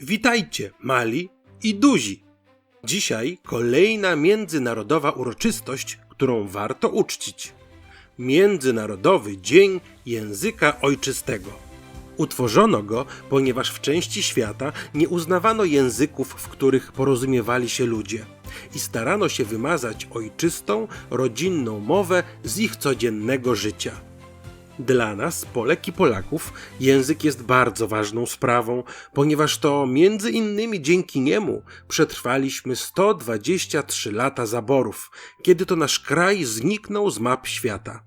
Witajcie, mali i duzi. Dzisiaj kolejna międzynarodowa uroczystość, którą warto uczcić. Międzynarodowy Dzień Języka Ojczystego. Utworzono go, ponieważ w części świata nie uznawano języków, w których porozumiewali się ludzie, i starano się wymazać ojczystą, rodzinną mowę z ich codziennego życia. Dla nas, Polek i Polaków, język jest bardzo ważną sprawą, ponieważ to między innymi dzięki niemu przetrwaliśmy 123 lata zaborów, kiedy to nasz kraj zniknął z map świata.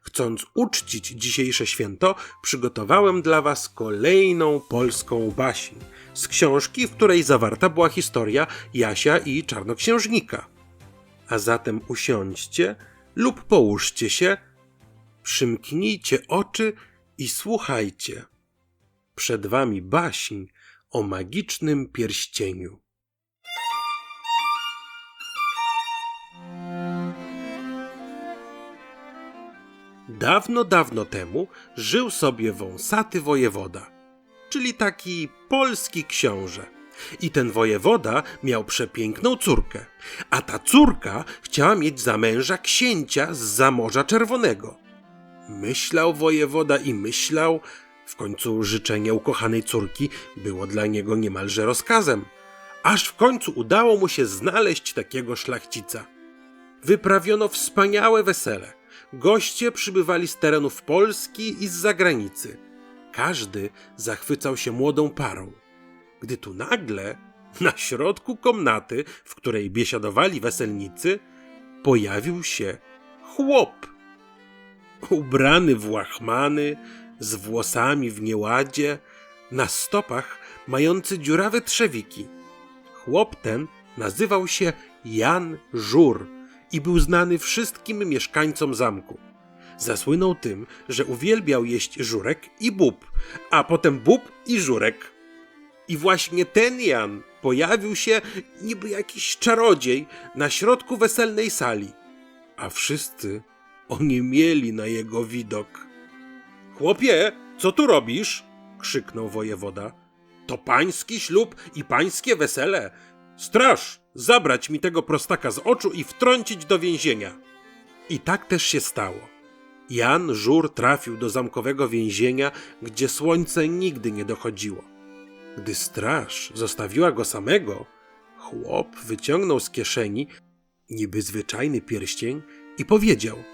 Chcąc uczcić dzisiejsze święto, przygotowałem dla Was kolejną polską baśń z książki, w której zawarta była historia Jasia i Czarnoksiężnika. A zatem usiądźcie lub połóżcie się, przymknijcie oczy i słuchajcie. Przed Wami baśń o magicznym pierścieniu. Dawno, dawno temu żył sobie wąsaty wojewoda, czyli taki polski książę. I ten wojewoda miał przepiękną córkę, a ta córka chciała mieć za męża księcia z Zamorza Czerwonego. Myślał wojewoda i myślał, w końcu życzenie ukochanej córki było dla niego niemalże rozkazem, aż w końcu udało mu się znaleźć takiego szlachcica. Wyprawiono wspaniałe wesele. Goście przybywali z terenów Polski i z zagranicy. Każdy zachwycał się młodą parą. Gdy tu nagle, na środku komnaty, w której biesiadowali weselnicy, pojawił się chłop. Ubrany w łachmany, z włosami w nieładzie, na stopach mający dziurawe trzewiki. Chłop ten nazywał się Jan Żur i był znany wszystkim mieszkańcom zamku. Zasłynął tym, że uwielbiał jeść żurek i bób, a potem bób i żurek. I właśnie ten Jan pojawił się niby jakiś czarodziej na środku weselnej sali, a wszyscy oniemieli na jego widok. Chłopie, co tu robisz? krzyknął wojewoda. To pański ślub i pańskie wesele. Straż, zabrać mi tego prostaka z oczu i wtrącić do więzienia. I tak też się stało. Jan Żur trafił do zamkowego więzienia, gdzie słońce nigdy nie dochodziło. Gdy straż zostawiła go samego, chłop wyciągnął z kieszeni niby zwyczajny pierścień i powiedział –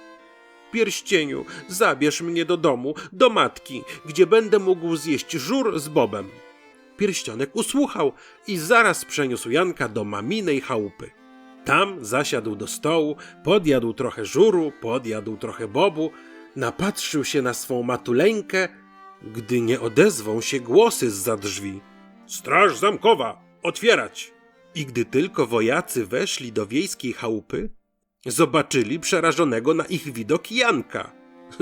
Pierścieniu, zabierz mnie do domu, do matki, gdzie będę mógł zjeść żur z bobem. Pierścionek usłuchał i zaraz przeniósł Janka do maminej chałupy. Tam zasiadł do stołu, podjadł trochę żuru, podjadł trochę bobu, napatrzył się na swą matuleńkę, gdy nie odezwą się głosy zza drzwi. Straż zamkowa, otwierać! I gdy tylko wojacy weszli do wiejskiej chałupy, Zobaczyli przerażonego na ich widok Janka.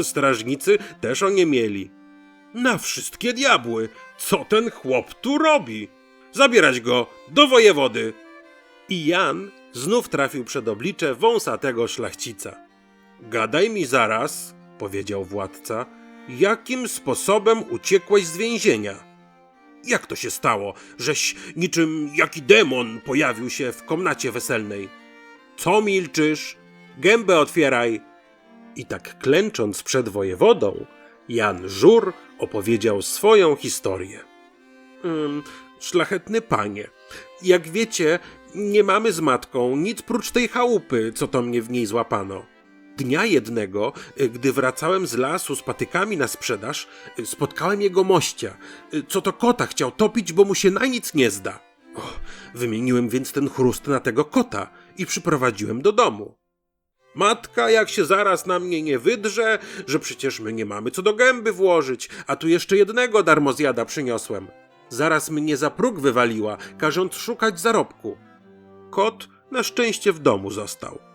Strażnicy też oniemieli. Na wszystkie diabły, co ten chłop tu robi? Zabierać go do wojewody. I Jan znów trafił przed oblicze wąsatego szlachcica. Gadaj mi zaraz, powiedział władca, jakim sposobem uciekłeś z więzienia. Jak to się stało, żeś niczym jaki demon pojawił się w komnacie weselnej? Co milczysz? Gębę otwieraj! I tak klęcząc przed wojewodą, Jan Żur opowiedział swoją historię. Szlachetny panie, jak wiecie, nie mamy z matką nic prócz tej chałupy, co to mnie w niej złapano. Dnia jednego, gdy wracałem z lasu z patykami na sprzedaż, spotkałem jego mościa, co to kota chciał topić, bo mu się na nic nie zda. O, wymieniłem więc ten chrust na tego kota i przyprowadziłem do domu. Matka, jak się zaraz na mnie nie wydrze, że przecież my nie mamy co do gęby włożyć, a tu jeszcze jednego darmozjada przyniosłem. Zaraz mnie za próg wywaliła, każąc szukać zarobku. Kot na szczęście w domu został.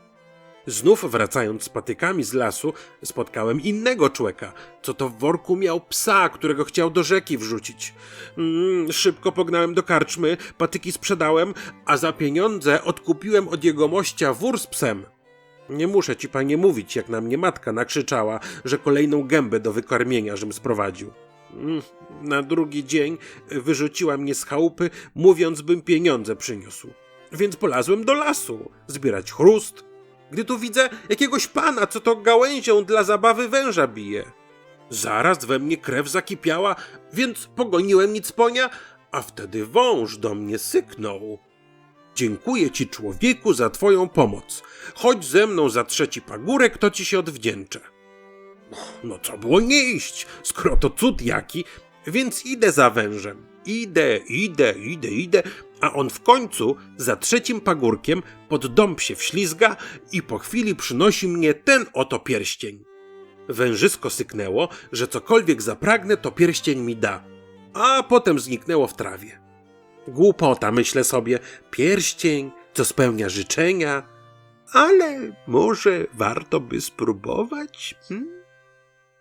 Znów wracając z patykami z lasu, spotkałem innego człowieka, co to w worku miał psa, którego chciał do rzeki wrzucić. Mm, szybko pognałem do karczmy, patyki sprzedałem, a za pieniądze odkupiłem od jego mościa wór z psem. Nie muszę ci, panie, mówić, jak na mnie matka nakrzyczała, że kolejną gębę do wykarmienia żem sprowadził. Mm, Na drugi dzień wyrzuciła mnie z chałupy, mówiąc, bym pieniądze przyniósł. Więc polazłem do lasu zbierać chrust, gdy tu widzę jakiegoś pana, co to gałęzią dla zabawy węża bije. Zaraz we mnie krew zakipiała, więc pogoniłem nicponia, a wtedy wąż do mnie syknął. Dziękuję ci, człowieku, za twoją pomoc. Chodź ze mną za trzeci pagórek, to ci się odwdzięczę. No co było nie iść, skoro to cud jaki, więc idę za wężem. Idę, idę, idę, idę, a on w końcu za trzecim pagórkiem pod dąb się wślizga i po chwili przynosi mnie ten oto pierścień. Wężysko syknęło, że cokolwiek zapragnę, to pierścień mi da, a potem zniknęło w trawie. Głupota, myślę sobie, pierścień, co spełnia życzenia, ale może warto by spróbować? Hmm?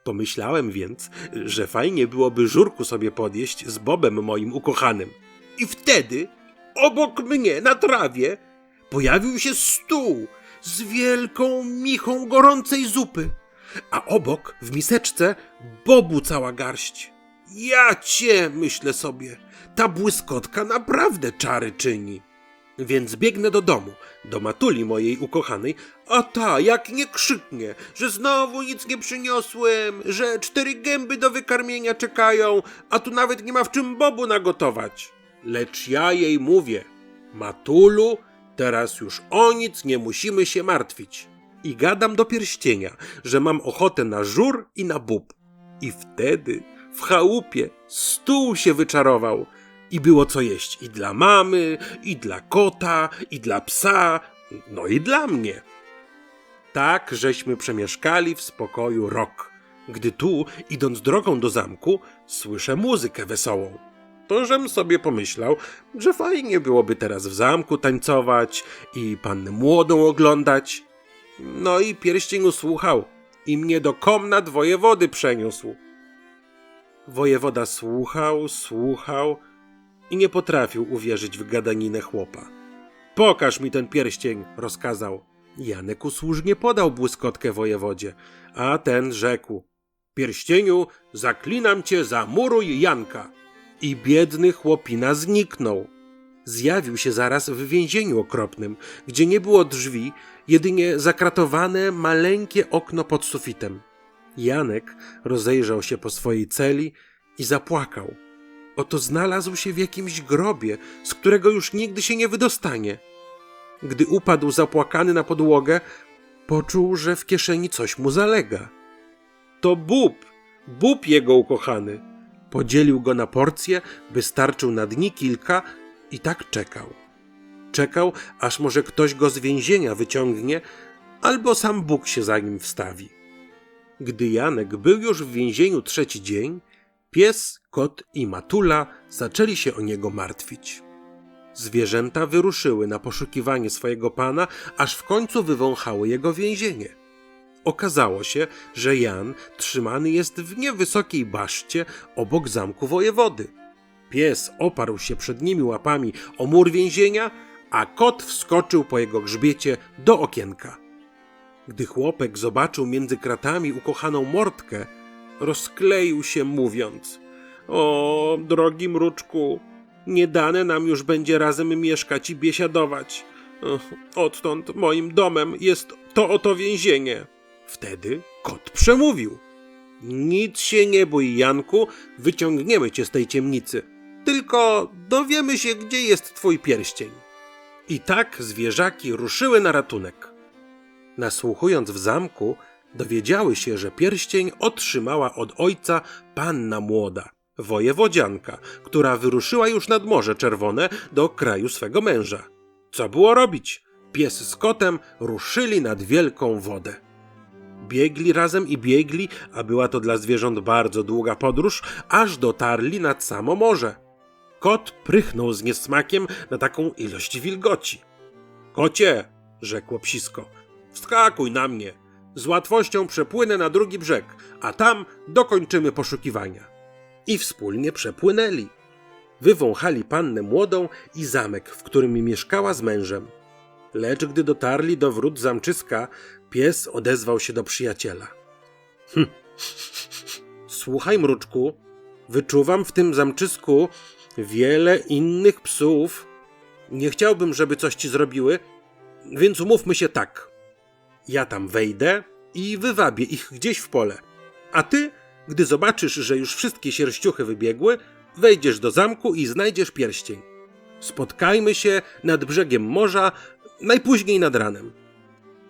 Pomyślałem więc, że fajnie byłoby żurku sobie podjeść z Bobem moim ukochanym. I wtedy, obok mnie na trawie, pojawił się stół z wielką michą gorącej zupy, a obok w miseczce Bobu cała garść. Ja cię, myślę sobie, ta błyskotka naprawdę czary czyni. Więc biegnę do domu, do matuli mojej ukochanej, a ta jak nie krzyknie, że znowu nic nie przyniosłem, że cztery gęby do wykarmienia czekają, a tu nawet nie ma w czym bobu nagotować. Lecz ja jej mówię, matulu, teraz już o nic nie musimy się martwić. I gadam do pierścienia, że mam ochotę na żur i na bób. I wtedy w chałupie stół się wyczarował i było co jeść i dla mamy, i dla kota, i dla psa, no i dla mnie. Tak żeśmy przemieszkali w spokoju rok, gdy tu, idąc drogą do zamku, słyszę muzykę wesołą. To żem sobie pomyślał, że fajnie byłoby teraz w zamku tańcować i pannę młodą oglądać. No i pierścień usłuchał i mnie do komnat wojewody przeniósł. Wojewoda słuchał, słuchał i nie potrafił uwierzyć w gadaninę chłopa. Pokaż mi ten pierścień, rozkazał. Janek usłużnie podał błyskotkę wojewodzie, a ten rzekł: Pierścieniu, zaklinam cię, zamuruj Janka. I biedny chłopina zniknął. Zjawił się zaraz w więzieniu okropnym, gdzie nie było drzwi, jedynie zakratowane maleńkie okno pod sufitem. Janek rozejrzał się po swojej celi i zapłakał. Oto znalazł się w jakimś grobie, z którego już nigdy się nie wydostanie. Gdy upadł zapłakany na podłogę, poczuł, że w kieszeni coś mu zalega. To bób, bób jego ukochany. Podzielił go na porcje, wystarczył na dni kilka i tak czekał. Czekał, aż może ktoś go z więzienia wyciągnie, albo sam Bóg się za nim wstawi. Gdy Janek był już w więzieniu trzeci dzień, pies, kot i matula zaczęli się o niego martwić. Zwierzęta wyruszyły na poszukiwanie swojego pana, aż w końcu wywąchały jego więzienie. Okazało się, że Jan trzymany jest w niewysokiej baszcie obok zamku wojewody. Pies oparł się przed nimi łapami o mur więzienia, a kot wskoczył po jego grzbiecie do okienka. Gdy chłopek zobaczył między kratami ukochaną mordkę, rozkleił się mówiąc: O, drogi mruczku, nie dane nam już będzie razem mieszkać i biesiadować. Odtąd moim domem jest to oto więzienie. Wtedy kot przemówił. Nic się nie bój, Janku, wyciągniemy cię z tej ciemnicy. Tylko dowiemy się, gdzie jest twój pierścień. I tak zwierzaki ruszyły na ratunek. Nasłuchując w zamku, dowiedziały się, że pierścień otrzymała od ojca panna młoda, wojewodzianka, która wyruszyła już nad Morze Czerwone do kraju swego męża. Co było robić? Pies z kotem ruszyli nad wielką wodę. Biegli razem i biegli, a była to dla zwierząt bardzo długa podróż, aż dotarli nad samo morze. Kot prychnął z niesmakiem na taką ilość wilgoci. Kocie, rzekło psisko, wskakuj na mnie. Z łatwością przepłynę na drugi brzeg, a tam dokończymy poszukiwania. I wspólnie przepłynęli. Wywąchali pannę młodą i zamek, w którym mieszkała z mężem. Lecz gdy dotarli do wrót zamczyska, pies odezwał się do przyjaciela. Hm. Słuchaj, mruczku, Wyczuwam w tym zamczysku wiele innych psów. Nie chciałbym, żeby coś ci zrobiły, więc umówmy się tak. Ja tam wejdę i wywabię ich gdzieś w pole. A ty, gdy zobaczysz, że już wszystkie sierściuchy wybiegły, wejdziesz do zamku i znajdziesz pierścień. Spotkajmy się nad brzegiem morza, najpóźniej nad ranem.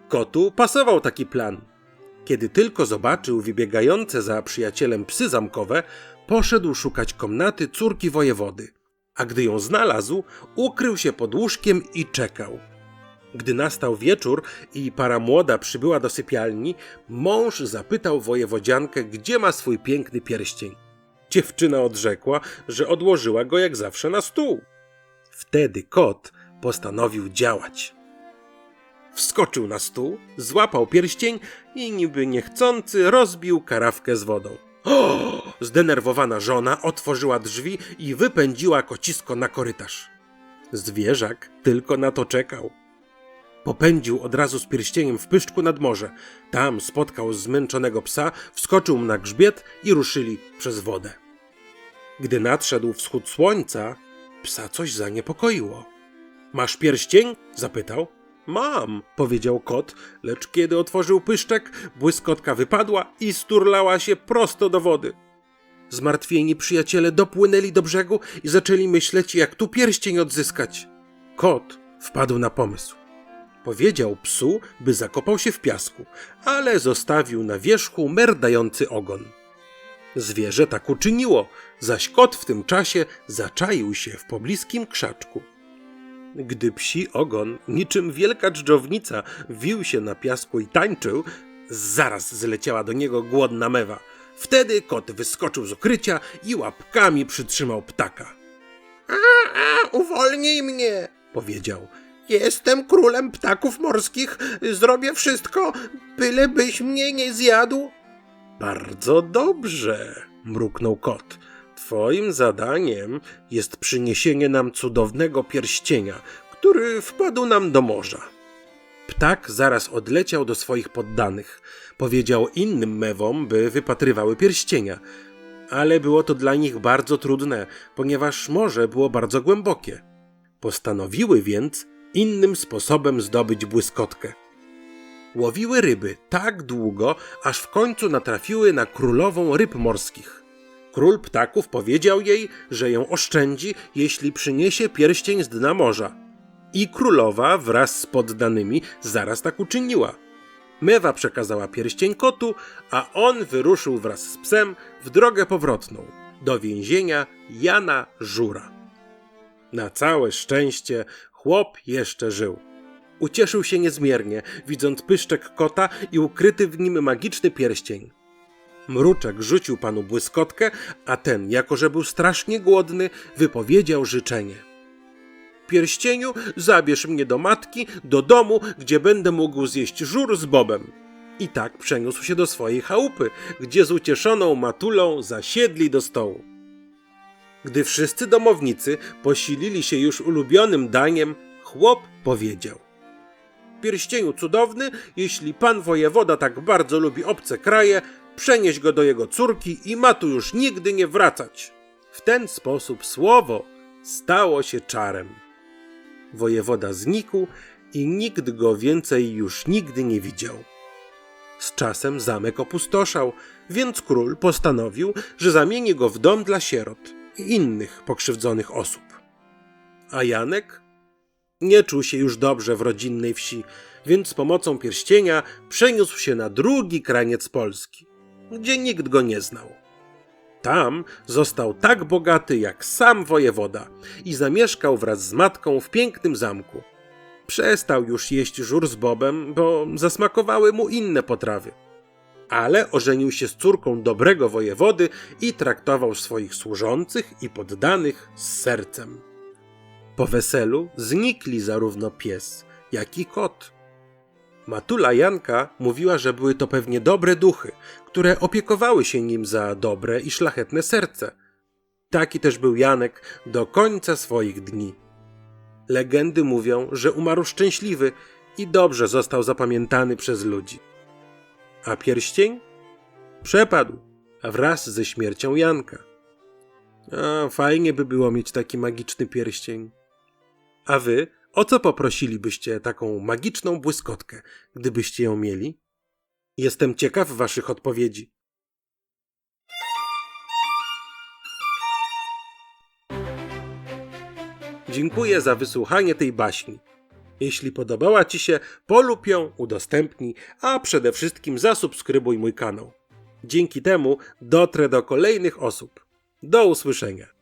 Kotu pasował taki plan. Kiedy tylko zobaczył wybiegające za przyjacielem psy zamkowe, poszedł szukać komnaty córki wojewody. A gdy ją znalazł, ukrył się pod łóżkiem i czekał. Gdy nastał wieczór i para młoda przybyła do sypialni, mąż zapytał wojewodziankę, gdzie ma swój piękny pierścień. Dziewczyna odrzekła, że odłożyła go jak zawsze na stół. Wtedy kot postanowił działać. Wskoczył na stół, złapał pierścień i niby niechcący rozbił karawkę z wodą. O! Zdenerwowana żona otworzyła drzwi i wypędziła kocisko na korytarz. Zwierzak tylko na to czekał. Popędził od razu z pierścieniem w pyszczku nad morze. Tam spotkał zmęczonego psa, wskoczył mu na grzbiet i ruszyli przez wodę. Gdy nadszedł wschód słońca, psa coś zaniepokoiło. Masz pierścień? zapytał. Mam, powiedział kot, lecz kiedy otworzył pyszczek, błyskotka wypadła i sturlała się prosto do wody. Zmartwieni przyjaciele dopłynęli do brzegu i zaczęli myśleć, jak tu pierścień odzyskać. Kot wpadł na pomysł. Powiedział psu, by zakopał się w piasku, ale zostawił na wierzchu merdający ogon. Zwierzę tak uczyniło, zaś kot w tym czasie zaczaił się w pobliskim krzaczku. Gdy psi ogon, niczym wielka dżdżownica, wił się na piasku i tańczył, zaraz zleciała do niego głodna mewa. Wtedy kot wyskoczył z ukrycia i łapkami przytrzymał ptaka. A, a, uwolnij mnie, powiedział. Jestem królem ptaków morskich. Zrobię wszystko, bylebyś mnie nie zjadł. Bardzo dobrze, mruknął kot. Twoim zadaniem jest przyniesienie nam cudownego pierścienia, który wpadł nam do morza. Ptak zaraz odleciał do swoich poddanych. Powiedział innym mewom, by wypatrywały pierścienia. Ale było to dla nich bardzo trudne, ponieważ morze było bardzo głębokie. Postanowiły więc innym sposobem zdobyć błyskotkę. Łowiły ryby tak długo, aż w końcu natrafiły na królową ryb morskich. Król ptaków powiedział jej, że ją oszczędzi, jeśli przyniesie pierścień z dna morza. I królowa wraz z poddanymi zaraz tak uczyniła. Mewa przekazała pierścień kotu, a on wyruszył wraz z psem w drogę powrotną do więzienia Jana Żura. Na całe szczęście chłop jeszcze żył. Ucieszył się niezmiernie, widząc pyszczek kota i ukryty w nim magiczny pierścień. Mruczek rzucił panu błyskotkę, a ten, jako że był strasznie głodny, wypowiedział życzenie. Pierścieniu, zabierz mnie do matki, do domu, gdzie będę mógł zjeść żur z bobem. I tak przeniósł się do swojej chałupy, gdzie z ucieszoną matulą zasiedli do stołu. Gdy wszyscy domownicy posilili się już ulubionym daniem, chłop powiedział: Pierścieniu cudowny, jeśli pan wojewoda tak bardzo lubi obce kraje, przenieś go do jego córki i ma tu już nigdy nie wracać. W ten sposób słowo stało się czarem. Wojewoda znikł i nikt go więcej już nigdy nie widział. Z czasem zamek opustoszał, więc król postanowił, że zamieni go w dom dla sierot i innych pokrzywdzonych osób. A Janek nie czuł się już dobrze w rodzinnej wsi, więc z pomocą pierścienia przeniósł się na drugi kraniec Polski, gdzie nikt go nie znał. Tam został tak bogaty jak sam wojewoda i zamieszkał wraz z matką w pięknym zamku. Przestał już jeść żur z bobem, bo zasmakowały mu inne potrawy. Ale ożenił się z córką dobrego wojewody i traktował swoich służących i poddanych z sercem. Po weselu znikli zarówno pies, jak i kot. Matula Janka mówiła, że były to pewnie dobre duchy, które opiekowały się nim za dobre i szlachetne serce. Taki też był Janek do końca swoich dni. Legendy mówią, że umarł szczęśliwy i dobrze został zapamiętany przez ludzi. A pierścień? Przepadł wraz ze śmiercią Janka. A, fajnie by było mieć taki magiczny pierścień. A wy, o co poprosilibyście taką magiczną błyskotkę, gdybyście ją mieli? Jestem ciekaw waszych odpowiedzi. Dziękuję za wysłuchanie tej baśni. Jeśli podobała Ci się, polub ją, udostępnij, a przede wszystkim zasubskrybuj mój kanał. Dzięki temu dotrę do kolejnych osób. Do usłyszenia.